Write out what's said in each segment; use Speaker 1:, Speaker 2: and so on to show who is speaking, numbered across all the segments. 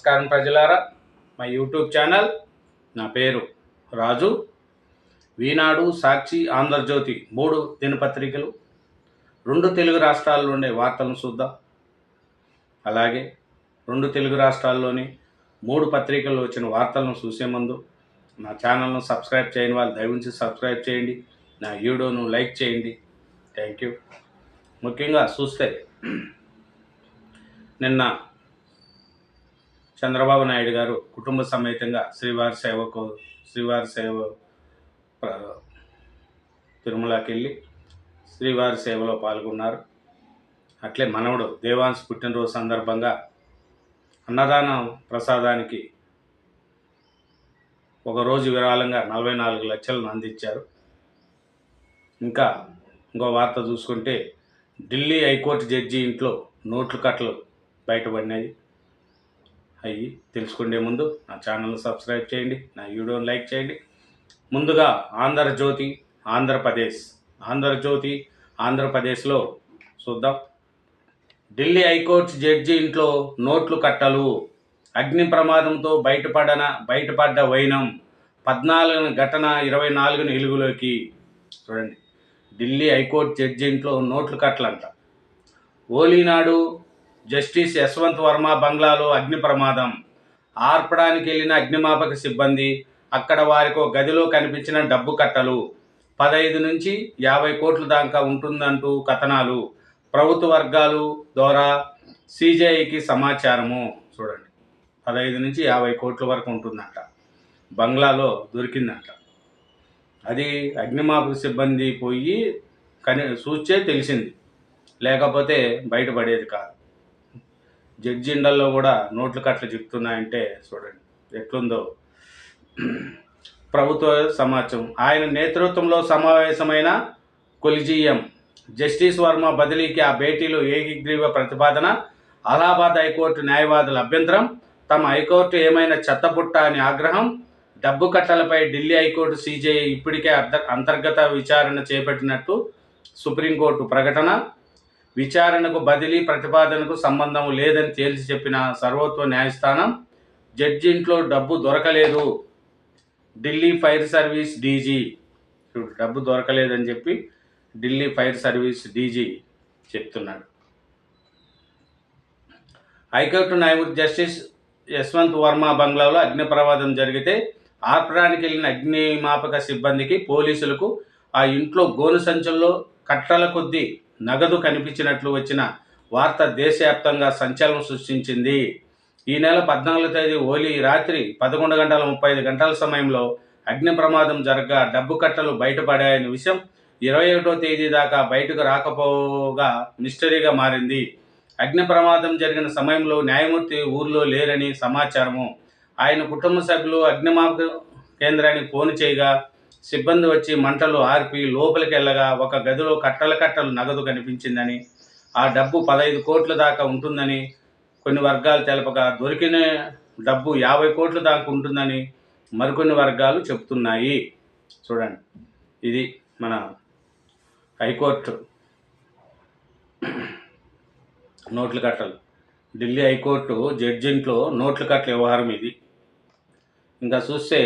Speaker 1: నమస్కారం ప్రజలారా. మా యూట్యూబ్ ఛానల్ నా పేరు రాజు. వీనాడు సాక్షి ఆంధ్రజ్యోతి మూడు దినపత్రికలు. రెండు తెలుగు రాష్ట్రాల్లో ఉండే వార్తలను చూద్దాం. అలాగే రెండు తెలుగు రాష్ట్రాల్లోని మూడు పత్రికల్లో వచ్చిన వార్తలను చూసే ముందు నా ఛానల్ను సబ్స్క్రైబ్ చేయని వాళ్ళు దయవుంచి సబ్స్క్రైబ్ చేయండి. నా వీడియోను లైక్ చేయండి. Thank you. ముఖ్యంగా చూస్తే నిన్న చంద్రబాబు నాయుడు గారు కుటుంబ సమేతంగా శ్రీవారి సేవకు శ్రీవారి సేవ తిరుమలకి వెళ్ళి శ్రీవారి సేవలో పాల్గొన్నారు. అట్లే మనవడు దేవాంశ్ పుట్టినరోజు సందర్భంగా అన్నదానం ప్రసాదానికి ఒకరోజు విరాళంగా నలభై నాలుగు లక్షలను అందించారు. ఇంకా ఇంకో వార్త చూసుకుంటే ఢిల్లీ హైకోర్టు జడ్జి ఇంట్లో నోట్లు కట్టలు బయటపడినాయి. అవి తెలుసుకునే ముందు నా ఛానల్ సబ్స్క్రైబ్ చేయండి నా వీడియోని లైక్ చేయండి. ముందుగా ఆంధ్రజ్యోతి ఆంధ్రప్రదేశ్. ఆంధ్రజ్యోతి ఆంధ్రప్రదేశ్లో చూద్దాం. ఢిల్లీ హైకోర్టు జడ్జి ఇంట్లో నోట్లు కట్టలు. అగ్ని ప్రమాదంతో బయటపడన బయటపడ్డ వైనం. పద్నాలుగు ఘటన ఇరవై నాలుగున వెలుగులోకి. చూడండి. ఢిల్లీ హైకోర్టు జడ్జి ఇంట్లో నోట్లు కట్టలంట. ఓలీనాడు జస్టిస్ యశ్వంత్ వర్మ బంగ్లాలో అగ్ని ప్రమాదం. ఆర్పడానికి వెళ్ళిన అగ్నిమాపక సిబ్బంది అక్కడ వారికి గదిలో కనిపించిన డబ్బు కట్టలు. పదహైదు నుంచి యాభై కోట్ల దాకా ఉంటుందంటూ కథనాలు. ప్రభుత్వ వర్గాలు ద్వారా సిజేఐకి సమాచారము. చూడండి. పదహైదు నుంచి యాభై కోట్ల వరకు ఉంటుందంట. బంగ్లాలో దొరికిందంట. అది అగ్నిమాపక సిబ్బంది పోయి కని చూస్తే తెలిసింది. లేకపోతే బయటపడేది కాదు. జడ్జి కూడా నోట్లు కట్లు చెప్తున్నాయంటే చూడండి ఎట్లుందో. ప్రభుత్వ సమాచారం ఆయన నేతృత్వంలో సమావేశమైన కొలిజియం. జస్టిస్ వర్మ బదిలీకి ఆ భేటీలో ఏకగ్రీవ ప్రతిపాదన అలహాబాద్ హైకోర్టు న్యాయవాదుల అభ్యంతరం తమ హైకోర్టు ఏమైనా చెత్తపుట్ట అని ఆగ్రహం డబ్బు కట్టలపై ఢిల్లీ హైకోర్టు సీజేఐ ఇప్పటికే అంతర్గత విచారణ చేపట్టినట్టు సుప్రీంకోర్టు ప్రకటన. విచారణకు బదిలీ ప్రతిపాదనకు సంబంధం లేదని తేల్చి చెప్పిన సర్వోత్వ న్యాయస్థానం జడ్జి ఇంట్లో డబ్బు దొరకలేదు. Delhi fire service DG. డబ్బు దొరకలేదని చెప్పి ఢిల్లీ ఫైర్ సర్వీస్ డీజీ చెప్తున్నాడు. హైకోర్టు న్యాయమూర్తి జస్టిస్ యశ్వంత్ వర్మ బంగ్లాలో అగ్ని ప్రమాదం జరిగితే ఆర్పడానికి వెళ్ళిన అగ్నిమాపక సిబ్బందికి పోలీసులకు ఆ ఇంట్లో గోను సంచుల్లో కట్టల కొద్దీ నగదు కనిపించినట్లు వచ్చిన వార్త దేశవ్యాప్తంగా సంచలనం సృష్టించింది. ఈ నెల పద్నాలుగో తేదీ ఓలీ రాత్రి పదకొండు గంటల ముప్పై ఐదు గంటల సమయంలో అగ్ని ప్రమాదం జరగగా డబ్బు కట్టలు బయటపడాయని విషయం ఇరవై ఒకటో తేదీ దాకా బయటకు రాకపోగా మిస్టరీగా మారింది. అగ్ని ప్రమాదం జరిగిన సమయంలో న్యాయమూర్తి ఊర్లో లేరని సమాచారము. ఆయన కుటుంబ సభ్యులు అగ్నిమాపక కేంద్రానికి ఫోన్ చేయగా సిబ్బంది వచ్చి మంటలు ఆర్పి లోపలికి వెళ్ళగా ఒక గదిలో కట్టల కట్టలు నగదు కనిపించిందని ఆ డబ్బు పదహైదు కోట్ల దాకా ఉంటుందని కొన్ని వర్గాలు తెలపగా దొరికిన డబ్బు యాభై కోట్ల దాకా ఉంటుందని మరికొన్ని వర్గాలు చెప్తున్నాయి చూడండి ఇది మన హైకోర్టు నోట్ల కట్టలు. ఢిల్లీ హైకోర్టు జడ్జింట్లో నోట్ల కట్టల వ్యవహారం ఇది. ఇంకా చూస్తే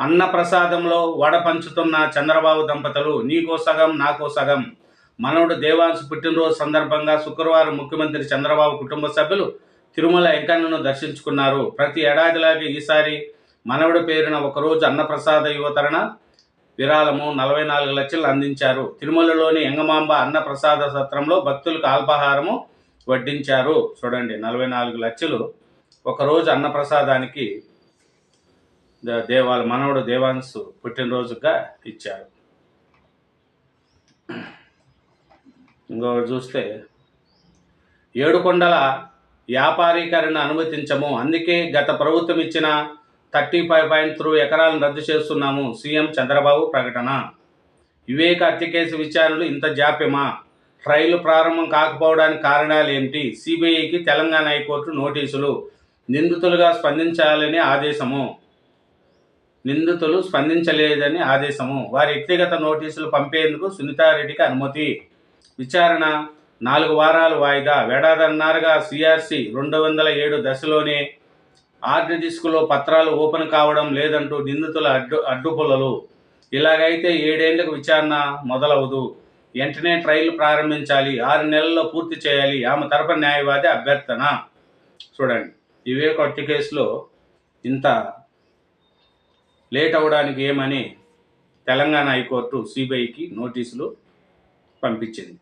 Speaker 1: అన్న ప్రసాదంలో వడ పంచుతున్న చంద్రబాబు దంపతులు నీకో సగం నాకో సగం. మనవడు దేవాంశ్ పుట్టినరోజు సందర్భంగా శుక్రవారం ముఖ్యమంత్రి చంద్రబాబు కుటుంబ సభ్యులు తిరుమల వెంకన్నను దర్శించుకున్నారు. ప్రతి ఏడాదిలాగే ఈసారి మనవడి పేరున ఒకరోజు అన్నప్రసాద యువతరణ విరాళము నలభై నాలుగు లక్షలు అందించారు. తిరుమలలోని ఎంగమాంబ అన్నప్రసాద సత్రంలో భక్తులకు అల్పాహారము వడ్డించారు. చూడండి నలభై నాలుగు లక్షలు. ఒకరోజు అన్నప్రసాదానికి దేవాల మనవడు దేవాంశ్ పుట్టినరోజుగా ఇచ్చారు. ఇంకొకటి చూస్తే ఏడుకొండల వ్యాపారీకరణ అనుమతించము. అందుకే గత ప్రభుత్వం ఇచ్చిన థర్టీ ఫైవ్ పాయింట్ త్రూ ఎకరాలను రద్దు చేస్తున్నాము. సీఎం చంద్రబాబు ప్రకటన. వివేక హత్య కేసు విచారణలు ఇంత జాప్యమా? ట్రయల్ ప్రారంభం కాకపోవడానికి కారణాలు ఏమిటి? సిబిఐకి తెలంగాణ హైకోర్టు నోటీసులు. నిందితులుగా స్పందించాలని ఆదేశము. నిందితులు స్పందించలేదని ఆదేశము. వారి వ్యక్తిగత నోటీసులు పంపేందుకు సునీతారెడ్డికి అనుమతి. విచారణ నాలుగు వారాలు వాయిదా. వేడాదన్నారుగా సిఆర్సి రెండు వందల ఏడు దశలోనే హార్డ్ డిస్క్లో పత్రాలు ఓపెన్ కావడం లేదంటూ నిందితుల అడ్డు అడ్డుపుల్లలు. ఇలాగైతే ఏడేళ్ళకు విచారణ మొదలవదు. వెంటనే ట్రయల్ ప్రారంభించాలి. ఆరు నెలల్లో పూర్తి చేయాలి. ఆమె తరపు న్యాయవాది అభ్యర్థన. చూడండి. ఇవే కొట్టి కేసులో ఇంత లేట్ అవ్వడానికి ఏమని తెలంగాణ హైకోర్టు సిబిఐకి నోటీసులు పంపించింది.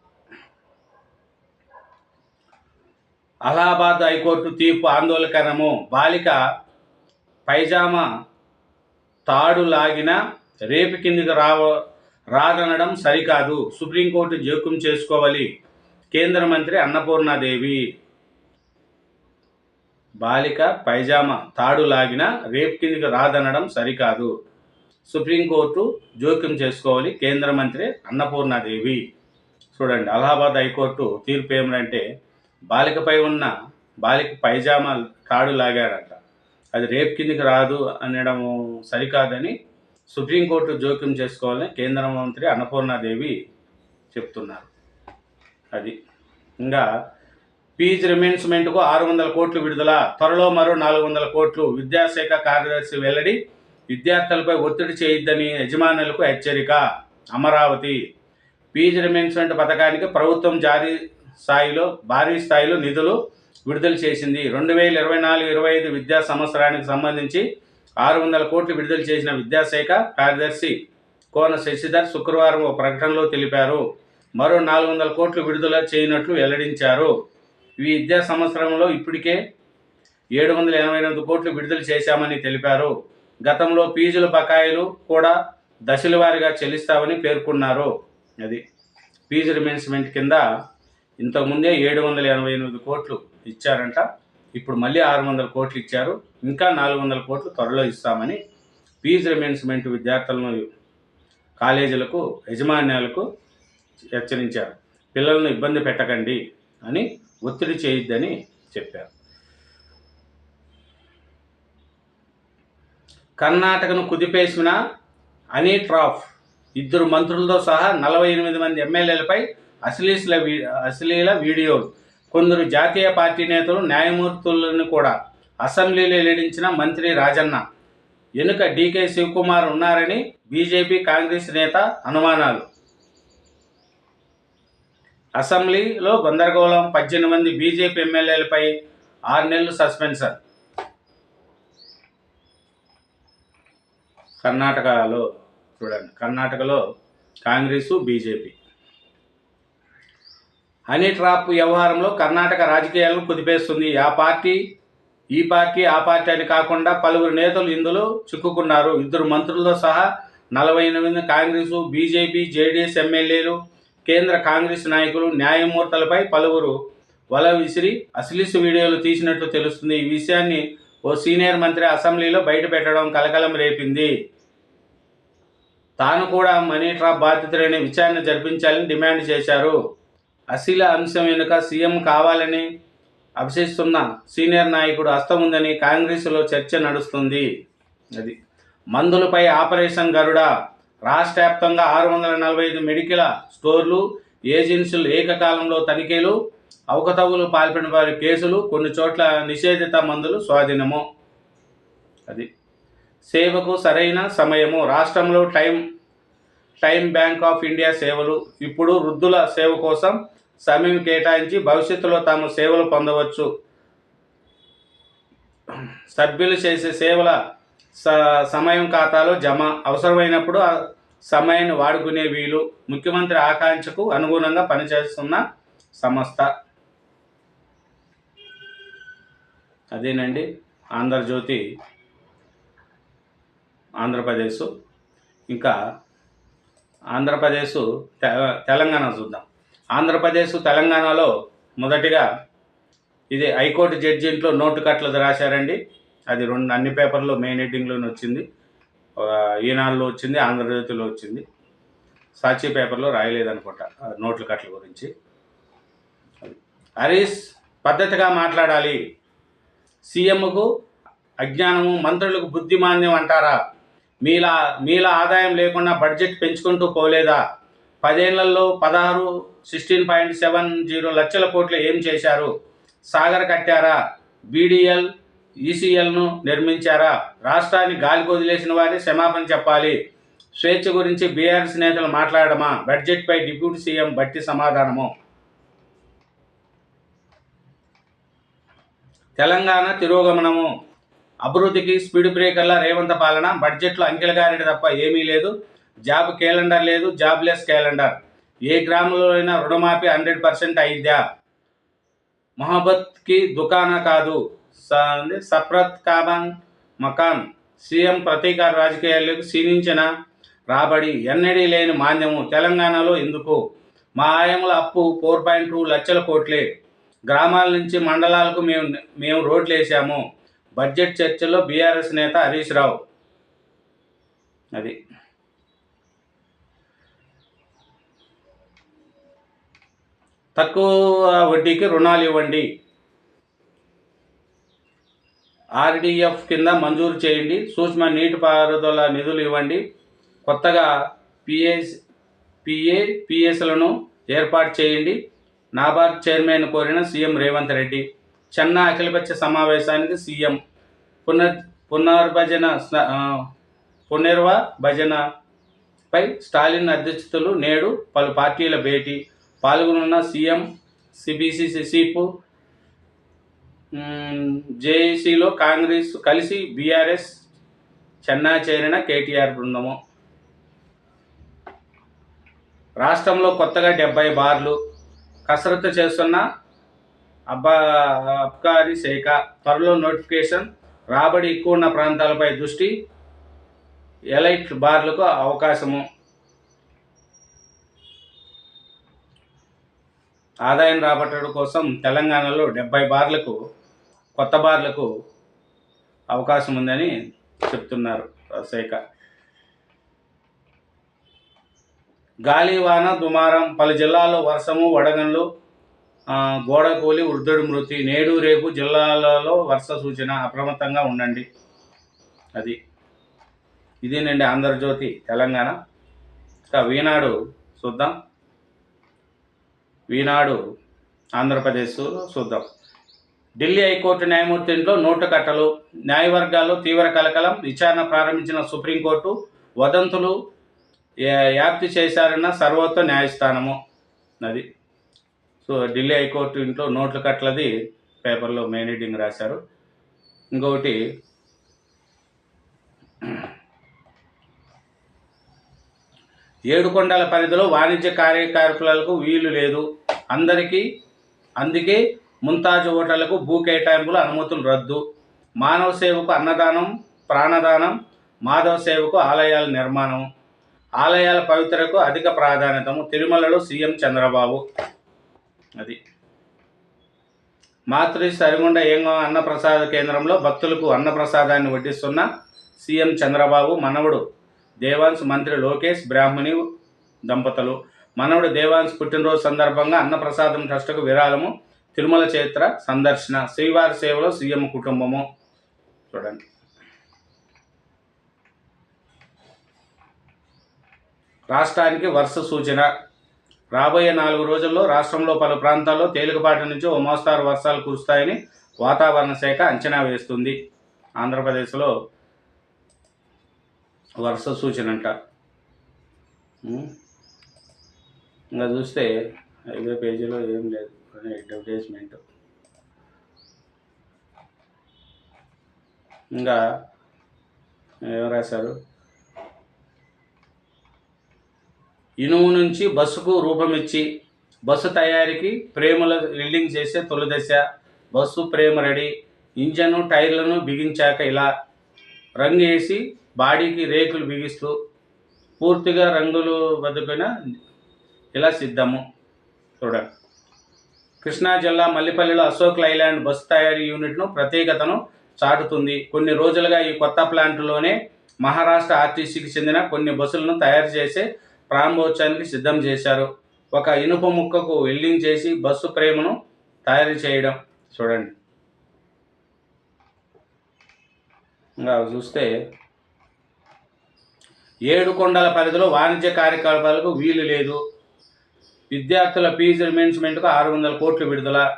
Speaker 1: అలహాబాద్ హైకోర్టు తీర్పు ఆందోళనకరము. బాలిక పైజామా తాడు లాగిన రేపు కిందికి రావ రాదనడం సరికాదు. సుప్రీంకోర్టు జోక్యం చేసుకోవాలి. కేంద్ర మంత్రి అన్నపూర్ణాదేవి బాలిక పైజామా తాడు లాగిన రేప్ కిందికి రాదనడం సరికాదు. సుప్రీంకోర్టు జోక్యం చేసుకోవాలి కేంద్ర మంత్రి అన్నపూర్ణాదేవి. చూడండి అలహాబాద్ హైకోర్టు తీర్పు ఏమిటంటే బాలికపై ఉన్న బాలిక పైజామా తాడు లాగాడంట అది రేపు కిందికి రాదు అనడం సరికాదని సుప్రీంకోర్టు జోక్యం చేసుకోవాలని కేంద్ర మంత్రి అన్నపూర్ణాదేవి చెప్తున్నారు. అది. ఇంకా పీజ్ రిమెన్స్మెంట్కు ఆరు వందల కోట్లు విడుదల. త్వరలో మరో నాలుగు వందల కోట్లు విద్యాశాఖ కార్యదర్శి వెల్లడి. విద్యార్థులపై ఒత్తిడి చేయొద్దని యజమానులకు హెచ్చరిక. అమరావతి. పీజ్ రిమెన్స్మెంట్ పథకానికి ప్రభుత్వం జారీ స్థాయిలో భారీ స్థాయిలో నిధులు విడుదల చేసింది. రెండు వేల ఇరవై నాలుగు ఇరవై ఐదు విద్యా సంవత్సరానికి సంబంధించి ఆరు వందల కోట్లు విడుదల చేసిన విద్యాశాఖ కార్యదర్శి కోన శశిధర్ శుక్రవారం ఒక ప్రకటనలో తెలిపారు. మరో నాలుగు వందల కోట్లు విడుదల చేయనట్లు వెల్లడించారు. ఈ విద్యా సంవత్సరంలో ఇప్పటికే ఏడు వందల ఎనభై ఎనిమిది కోట్లు విడుదల చేశామని తెలిపారు. గతంలో ఫీజుల బకాయిలు కూడా దశల వారీగా చెల్లిస్తామని పేర్కొన్నారు. అది ఫీజు రిమెన్స్మెంట్ కింద ఇంతకుముందే ఏడు వందల ఎనభై ఎనిమిది కోట్లు ఇచ్చారంట. ఇప్పుడు మళ్ళీ ఆరు వందల కోట్లు ఇచ్చారు. ఇంకా నాలుగు వందల కోట్లు త్వరలో ఇస్తామని ఫీజు రిమెన్స్మెంట్ విద్యార్థులను కాలేజీలకు యజమాన్యాలకు హెచ్చరించారు. పిల్లలను ఇబ్బంది పెట్టకండి అని ఒత్తిడి చేయొద్దని చెప్పారు. కర్ణాటకను కుదిపేసిన అనీ ట్రాఫ్ ఇద్దరు మంత్రులతో సహా నలభై ఎనిమిది మంది ఎమ్మెల్యేలపై అశ్లీల వీ అశ్లీల వీడియోలు. కొందరు జాతీయ పార్టీ నేతలు న్యాయమూర్తులను కూడా అసెంబ్లీలో వెల్లడించిన మంత్రి రాజన్న. వెనుక డీకే శివకుమార్ ఉన్నారని బీజేపీ కాంగ్రెస్ నేత అనుమానాలు. అసెంబ్లీలో గందరగోళం పద్దెనిమిది మంది బీజేపీ ఎమ్మెల్యేలపై ఆరు నెలలు సస్పెన్షన్ కర్ణాటకలో చూడండి కర్ణాటకలో కాంగ్రెసు బీజేపీ. హనీ ట్రాప్ వ్యవహారంలో కర్ణాటక రాజకీయాలను కుదిపేస్తుంది. ఆ పార్టీ ఈ పార్టీ ఆ పార్టీ అని కాకుండా పలువురు నేతలు ఇందులో చిక్కుకున్నారు. ఇద్దరు మంత్రులతో సహా నలభై ఎనిమిది కాంగ్రెసు బీజేపీ జేడీఎస్ ఎమ్మెల్యేలు కేంద్ర కాంగ్రెస్ నాయకులు న్యాయమూర్తులపై పలువురు వల విసిరి అశ్లీస్ వీడియోలు తీసినట్లు తెలుస్తుంది. ఈ విషయాన్ని ఓ సీనియర్ మంత్రి అసెంబ్లీలో బయటపెట్టడం కలకలం రేపింది. తాను కూడా మనీ ట్రాప్ బాధితుడని విచారణ జరిపించాలని డిమాండ్ చేశారు. అశీల అంశం వెనుక సీఎం కావాలని అభిషేస్తున్న సీనియర్ నాయకుడు హస్తం ఉందని కాంగ్రెస్లో చర్చ నడుస్తుంది. అది మందులపై ఆపరేషన్ గరుడ రాష్ట్ర వ్యాప్తంగా ఆరు వందల నలభై ఐదు మెడికల్ స్టోర్లు ఏజెన్సీలు ఏకకాలంలో తనిఖీలు అవకతవులు పాల్పడిన వారి కేసులు కొన్ని చోట్ల నిషేధిత మందులు స్వాధీనము. అది సేవకు సరైన సమయము. రాష్ట్రంలో time time bank of India సేవలు. ఇప్పుడు వృద్ధుల సేవ కోసం సమయం కేటాయించి భవిష్యత్తులో తాము సేవలు పొందవచ్చు. సభ్యులు చేసే సేవల స సమయం ఖాతాలో జమ అవసరమైనప్పుడు సమయాన్ని వాడుకునే వీలు ముఖ్యమంత్రి ఆకాంక్షకు అనుగుణంగా పనిచేస్తున్న సంస్థ. అదేనండి ఆంధ్రజ్యోతి ఆంధ్రప్రదేశ్. ఇంకా ఆంధ్రప్రదేశ్ తెలంగాణ చూద్దాం. ఆంధ్రప్రదేశ్ తెలంగాణలో మొదటిగా ఇది హైకోర్టు జడ్జింట్లో నోటు కట్టలు రాశారండి. అది రెండు అన్ని పేపర్లో మెయిన్ హెడ్డింగ్లోనే వచ్చింది. ఈనాడులో వచ్చింది ఆంధ్రజ్యోతిలో వచ్చింది. సాక్షి పేపర్లో రాయలేదనుకుంటా నోట్ల కట్ల గురించి. హరీష్ పద్ధతిగా మాట్లాడాలి. సీఎంకు అజ్ఞానము మంత్రులకు బుద్ధిమాంద్యం అంటారా? మీలా మీలా ఆదాయం లేకుండా బడ్జెట్ పెంచుకుంటూ పోలేదా? పదేళ్ళలో పదహారు సిక్స్టీన్ పాయింట్ సెవెన్ జీరో లక్షల కోట్లు ఏం చేశారు? సాగర్ కట్టారా? బీడీఎల్ ఈసీఎల్ను నిర్మించారా? రాష్ట్రాన్ని గాలికి వదిలేసిన వారి క్షమాపణ చెప్పాలి. స్వేచ్ఛ గురించి బీఆర్ఎస్ నేతలు మాట్లాడమా? బడ్జెట్పై డిప్యూటీ సీఎం బట్టి సమాధానము. తెలంగాణ తిరోగమనము. అభివృద్ధికి స్పీడ్ బ్రేకర్ల రేవంత్ పాలన బడ్జెట్లో అంకెలగారిడి తప్ప ఏమీ లేదు. జాబ్ క్యాలెండర్ లేదు జాబ్లెస్ క్యాలెండర్. ఏ గ్రామంలో అయినా రుణమాఫీ హండ్రెడ్ పర్సెంట్ అయిద్దా మొహబత్కి దుకాణ కాదు. సప్రత్ కాబాన్ మకాన్ సీఎం ప్రతీకార రాజకీయాలకు క్షీణించిన రాబడి ఎన్నడీ లేని మాంద్యము తెలంగాణలో ఎందుకు మా ఆయముల అప్పు ఫోర్ పాయింట్ టూ లక్షల కోట్లే. గ్రామాల నుంచి మండలాలకు మేము మేము రోడ్లు వేసాము బడ్జెట్ చర్చలో బీఆర్ఎస్ నేత హరీష్ రావు. అది. తక్కువ వడ్డీకి రుణాలు ఇవ్వండి. ఆర్డీఎఫ్ కింద మంజూరు చేయండి. సూక్ష్మ నీటిపారుదల నిధులు ఇవ్వండి. కొత్తగా పిఎస్ పిఏ పిఎస్లను ఏర్పాటు చేయండి. నాబార్డ్ చైర్మన్ కోరిన సీఎం రేవంత్ రెడ్డి. చెన్న అఖిలపక్ష సమావేశానికి సీఎం. పునర్ పునర్భజన పునర్వభజనపై స్టాలిన్ అధ్యక్షతలు నేడు పలు పార్టీల భేటీ. పాల్గొనున్న సీఎం సిబిసి సిపు జేఏసీలో కాంగ్రెస్ కలిసి బీఆర్ఎస్ చెన్నా చేరిన కేటీఆర్ బృందము. రాష్ట్రంలో కొత్తగా డెబ్బై బార్లు కసరత్తు చేస్తున్న అబ్బా అబ్కారీ శాఖ త్వరలో నోటిఫికేషన్ రాబడి ఎక్కువ ఉన్న ప్రాంతాలపై దృష్టి ఎలైట్ బార్లకు అవకాశము. ఆదాయం రాబట్టడం కోసం తెలంగాణలో డెబ్బై బార్లకు కొత్త బార్లకు అవకాశం ఉందని చెప్తున్నారు శాఖ గాలి వాన దుమారం పలు జిల్లాల్లో వర్షము వడగండ్లు గోడకూలి గోడ కూలి వృద్ధుడి మృతి నేడు రేపు జిల్లాలలో వర్ష సూచన అప్రమత్తంగా ఉండండి. అది ఇదేనండి ఆంధ్రజ్యోతి తెలంగాణ. ఇక వీనాడు చూద్దాం. వీనాడు ఆంధ్రప్రదేశ్ చూద్దాం. ఢిల్లీ హైకోర్టు న్యాయమూర్తి ఇంట్లో నోటు కట్టలు న్యాయవర్గాల్లో తీవ్ర కలకలం విచారణ ప్రారంభించిన సుప్రీంకోర్టు వదంతులు వ్యాప్తి చేశారన్న సర్వోత్త న్యాయస్థానము. అది. సో ఢిల్లీ హైకోర్టు ఇంట్లో నోట్లు కట్టలది పేపర్లో మెయిన్ హెడ్డింగ్ రాశారు. ఇంకొకటి ఏడుకొండల పరిధిలో వాణిజ్య కార్యకలాపాలకు వీలు లేదు. అందరికీ అందుకే ముంతాజు ఓటర్లకు భూ కేటాయింపుల అనుమతులు రద్దు. మానవ సేవకు అన్నదానం ప్రాణదానం మాధవ సేవకు ఆలయాల నిర్మాణం ఆలయాల పవిత్రకు అధిక ప్రాధాన్యతము తిరుమలలో సీఎం చంద్రబాబు. అది. మాతృ సరిగుండ ఏంగ అన్నప్రసాద కేంద్రంలో భక్తులకు అన్నప్రసాదాన్ని వడ్డిస్తున్న సీఎం చంద్రబాబు మనవడు దేవాన్స్ మంత్రి లోకేష్ బ్రాహ్మణి దంపతులు. మనవడు దేవాన్స్ పుట్టినరోజు సందర్భంగా అన్నప్రసాదం ట్రస్టుకు విరాళము తిరుమల చరిత్ర సందర్శన శ్రీవారి సేవలో సీఎం కుటుంబము. చూడండి. రాష్ట్రానికి వర్ష సూచన. రాబోయే నాలుగు రోజుల్లో రాష్ట్రంలో పలు ప్రాంతాల్లో తేలికపాటి నుంచి ఓ మోస్తారు వర్షాలు కురుస్తాయని వాతావరణ శాఖ అంచనా వేస్తుంది. ఆంధ్రప్రదేశ్లో వర్ష సూచన అంట ఇంకా చూస్తే ఐదో పేజీలో ఏం లేదు. అడ్వర్టైజ్మెంట్. ఇంకా ఏం రాశారు? ఇనుము నుంచి బస్సుకు రూపమిచ్చి బస్సు తయారీకి ప్రేమల వెల్డింగ్ చేసే తొలి దశ. Bus frame ready. ఇంజను టైర్లను బిగించాక ఇలా రంగు వేసి బాడీకి రేకులు బిగిస్తూ పూర్తిగా రంగులు బతుకున ఇలా సిద్ధము. చూడండి. కృష్ణా జిల్లా మల్లిపల్లిలో అశోక్ లైలాండ్ బస్సు తయారీ యూనిట్ను ప్రత్యేకతను చాటుతుంది. కొన్ని రోజులుగా ఈ కొత్త ప్లాంట్లోనే మహారాష్ట్ర ఆర్టీసీకి చెందిన కొన్ని బస్సులను తయారు చేసే ప్రారంభోత్సవానికి సిద్ధం చేశారు. ఒక ఇనుప ముక్కకు వెల్డింగ్ చేసి బస్సు ప్రేమను తయారు చేయడం. చూడండి. ఇంకా చూస్తే ఏడు కొండల పరిధిలో వాణిజ్య కార్యకలాపాలకు వీలు లేదు. విద్యార్థుల ఫీజు రిమెన్స్మెంట్కు ఆరు వందల కోట్లు విడుదల.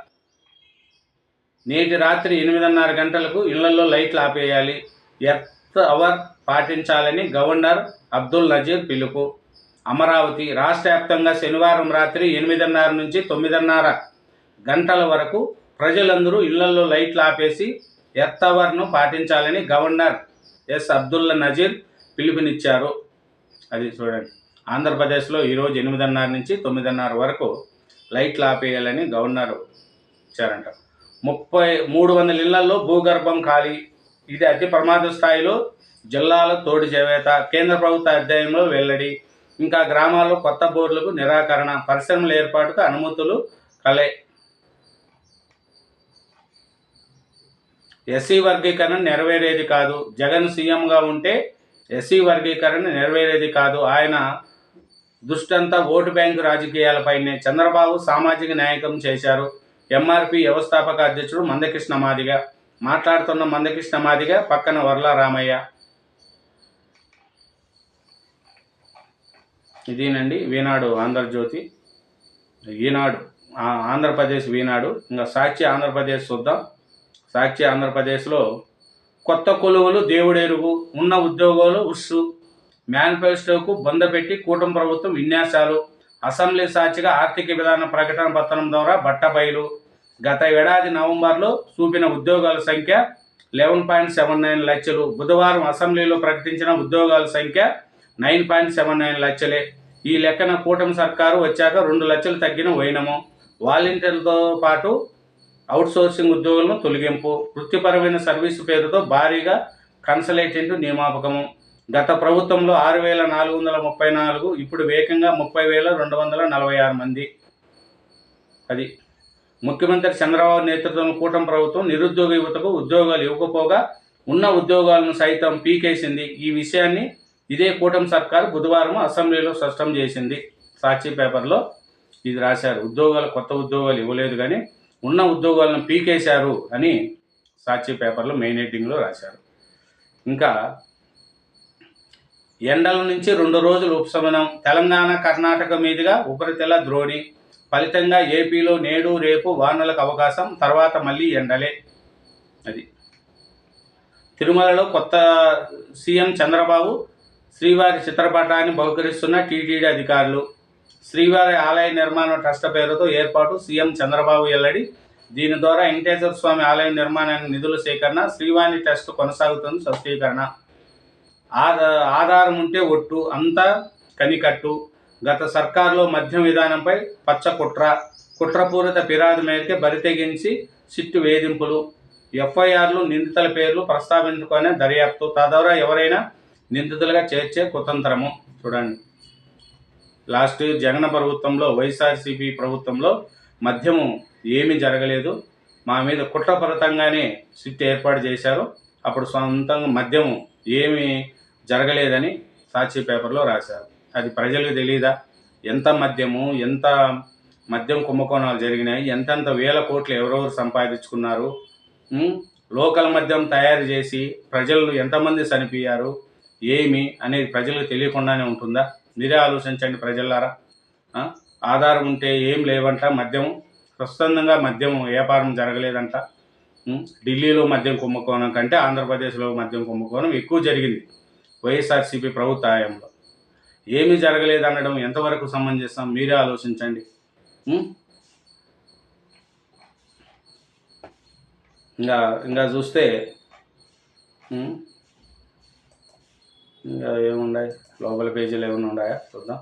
Speaker 1: నేటి రాత్రి ఎనిమిదిన్నర గంటలకు ఇళ్ళలో లైట్లు ఆపేయాలి. ఎర్త్ అవర్ పాటించాలని గవర్నర్ అబ్దుల్ నజీర్ పిలుపు. అమరావతి రాష్ట్ర వ్యాప్తంగా శనివారం రాత్రి ఎనిమిదిన్నర నుంచి తొమ్మిదిన్నర గంటల వరకు ప్రజలందరూ ఇళ్ళలో లైట్లు ఆపేసి ఎర్త్ అవర్ను పాటించాలని గవర్నర్ ఎస్ అబ్దుల్లా నజీర్ పిలుపునిచ్చారు. అది చూడండి. ఆంధ్రప్రదేశ్లో ఈరోజు ఎనిమిదిన్నర నుంచి తొమ్మిదిన్నర వరకు లైట్లు ఆపేయాలని గవర్నర్ ఇచ్చారంట ముప్పై మూడు వందల ఇళ్ళలో భూగర్భం ఖాళీ. ఇది అతి ప్రమాద స్థాయిలో జిల్లాల తోడు చేవేత. కేంద్ర ప్రభుత్వ అధ్యయనంలో వెల్లడి. ఇంకా గ్రామాల్లో కొత్త బోర్లకు నిరాకరణ పరిశ్రమల ఏర్పాటుకు అనుమతులు కలే. ఎస్సీ వర్గీకరణ నెరవేరేది కాదు. జగన్ సీఎంగా ఉంటే ఎస్సీ వర్గీకరణ నెరవేరేది కాదు. ఆయన దుష్టంతా ఓటు బ్యాంకు రాజకీయాలపైనే చంద్రబాబు సామాజిక న్యాయకం చేశారు. ఎంఆర్పి వ్యవస్థాపక అధ్యక్షుడు మందకృష్ణ మాదిగ. మాట్లాడుతున్న మందకృష్ణ మాదిగ పక్కన వర్ల రామయ్య. ఇదేనండి వీనాడు ఆంధ్రజ్యోతి. ఈనాడు ఆ- ఆంధ్రప్రదేశ్ వీనాడు. ఇంకా సాక్షి ఆంధ్రప్రదేశ్ చూద్దాం. సాక్షి ఆంధ్రప్రదేశ్లో కొత్త కొలువులు దేవుడెరుగు ఉన్న ఉద్యోగాలు ఉస్సు. మేనిఫెస్టోకు బొందపెట్టి కూటమి ప్రభుత్వం విన్యాసాలు అసెంబ్లీ సాక్షిగా ఆర్థిక విధాన ప్రకటన పత్రం ద్వారా బట్టబయలు. గత ఏడాది నవంబర్లో చూపిన ఉద్యోగాల సంఖ్య లెవెన్ పాయింట్ సెవెన్ నైన్ లక్షలు. బుధవారం అసెంబ్లీలో ప్రకటించిన ఉద్యోగాల సంఖ్య నైన్ పాయింట్ సెవెన్ నైన్ లక్షలే. ఈ లెక్కన కూటమి సర్కారు వచ్చాక రెండు లక్షలు తగ్గిన వైనము. వాలంటీర్లతో పాటు అవుట్సోర్సింగ్ ఉద్యోగులను తొలగింపు. వృత్తిపరమైన సర్వీసు పేరుతో భారీగా కన్సల్టెంట్ నియామకము. గత ప్రభుత్వంలో ఆరు వేల నాలుగు వందల ముప్పై నాలుగు ఇప్పుడు వేగంగా ముప్పై వేల రెండు వందల నలభై ఆరు మంది. అది ముఖ్యమంత్రి చంద్రబాబు నేతృత్వంలో కూటమి ప్రభుత్వం నిరుద్యోగ యువతకు ఉద్యోగాలు ఇవ్వకపోగా ఉన్న ఉద్యోగాలను సైతం పీకేసింది. ఈ విషయాన్ని ఇదే కూటమి సర్కారు బుధవారం అసెంబ్లీలో స్పష్టం చేసింది. సాక్షి పేపర్లో ఇది రాశారు. ఉద్యోగాలు కొత్త ఉద్యోగాలు ఇవ్వలేదు కానీ ఉన్న ఉద్యోగాలను పీకేశారు అని సాక్షి పేపర్లో మెయిన్ ఎడిటింగ్లో రాశారు. ఇంకా ఎండల నుంచి రెండు రోజులు ఉపశమనం. తెలంగాణ కర్ణాటక మీదుగా ఉపరితల ద్రోణి. ఫలితంగా ఏపీలో నేడు రేపు వానలకు అవకాశం. తర్వాత మళ్ళీ ఎండలే. అది. తిరుమలలో కొత్త సీఎం చంద్రబాబు శ్రీవారి చిత్రపటాన్ని బహుకరిస్తున్న టీటీడీ అధికారులు. శ్రీవారి ఆలయ నిర్మాణ ట్రస్ట్ పేరుతో ఏర్పాటు సీఎం చంద్రబాబు ఎల్లడి. దీని ద్వారా వెంకటేశ్వర స్వామి ఆలయ నిర్మాణానికి నిధుల సేకరణ శ్రీవాణి ట్రస్ట్ కొనసాగుతుంది స్పష్టీకరణ. ఆధా- ఆధారం ఉంటే ఒట్టు అంతా కనికట్టు. గత సర్కారులో మద్యం విధానంపై పచ్చ కుట్ర కుట్రపూరిత ఫిర్యాదు మేరకే బరితెగించి సిట్టు వేధింపులు. ఎఫ్ఐఆర్లు నిందితుల పేర్లు ప్రస్తావించుకునే దర్యాప్తు. తద్వారా ఎవరైనా నిందితులుగా చేర్చే కుతంత్రము. చూడండి. లాస్ట్ జగన్ ప్రభుత్వంలో వైఎస్ఆర్సీపీ ప్రభుత్వంలో మద్యము ఏమీ జరగలేదు. మా మీద కుట్రపరతంగానే సిట్ ఏర్పాటు చేశారు. అప్పుడు సొంతంగా మద్యము ఏమి జరగలేదని సాక్షి పేపర్లో రాశారు. అది ప్రజలకు తెలియదా ఎంత మద్యము ఎంత మద్యం కుంభకోణాలు జరిగినాయి ఎంతెంత వేల కోట్లు ఎవరెవరు సంపాదించుకున్నారు? లోకల్ మద్యం తయారు చేసి ప్రజలు ఎంతమంది చనిపోయారు ఏమి అనేది ప్రజలకు తెలియకుండానే ఉంటుందా? మీరే ఆలోచించండి ప్రజలారా. ఆధారం ఉంటే ఏం లేవంట మద్యం స్వచ్ఛందంగా మద్యం వ్యాపారం జరగలేదంట. ఢిల్లీలో మద్యం కుంభకోణం కంటే ఆంధ్రప్రదేశ్లో మద్యం కుంభకోణం ఎక్కువ జరిగింది. వైఎస్ఆర్సీపీ ప్రభుత్వ హయాంలో ఏమీ జరగలేదనడం ఎంతవరకు సమంజసం? మీరే ఆలోచించండి. ఇంకా ఇంకా చూస్తే ఇంకా ఏమున్నాయి లోపల పేజీలు ఏమైనా ఉన్నాయా? చూద్దాం.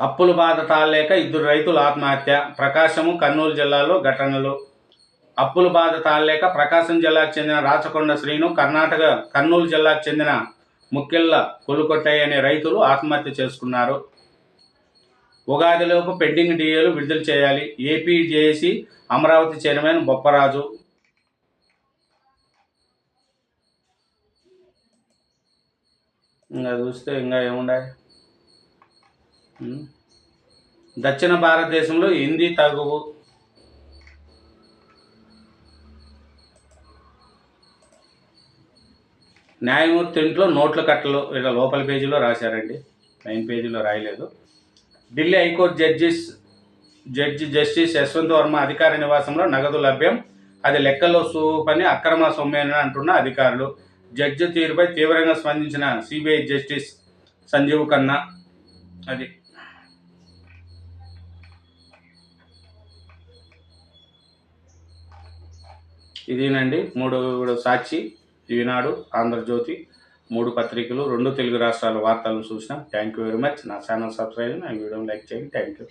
Speaker 1: అప్పుల బాధ తాళలేక ఇద్దరు రైతులు ఆత్మహత్య ప్రకాశము కర్నూలు జిల్లాలో ఘటనలు. అప్పుల బాధ తాళలేక ప్రకాశం జిల్లాకు చెందిన రాచకొండ శ్రీను కర్ణాటక కర్నూలు జిల్లాకు చెందిన ముక్కిళ్ళ కొలుకొట్టయ్య అనే రైతులు ఆత్మహత్య చేసుకున్నారు. ఉగాదిలోపు పెండింగ్ డిఏలు విడుదల చేయాలి. AP JAC Amaravati chairman Bopparaju. ఇంకా చూస్తే ఇంకా ఏముండాయి దక్షిణ భారతదేశంలో హిందీ తగువు. న్యాయమూర్తి ఇంట్లో నోట్ల కట్టలు ఇలా లోపల పేజీలో రాశారండి. మెయిన్ పేజీలో రాయలేదు. Delhi high court judges judge justice Yashwant Varma అధికార నివాసంలో నగదు లభ్యం. అది లెక్కల్లో సూపని అక్రమ సొమ్మేనని అంటున్న అధికారులు. జడ్జి తీరుపై తీవ్రంగా స్పందించిన సిబిఐ జస్టిస్ సంజీవ్ ఖన్నా. అది. ఇదేనండి మూడు సాక్షి. ఈనాడు ఆంధ్రజ్యోతి మూడు పత్రికలు రెండు తెలుగు రాష్ట్రాల వార్తలను చూసినాం. థ్యాంక్ యూ వెరీ మచ్ నా ఛానల్ సబ్స్క్రైబ్ నా వీడియోని లైక్ చేయండి. Thank you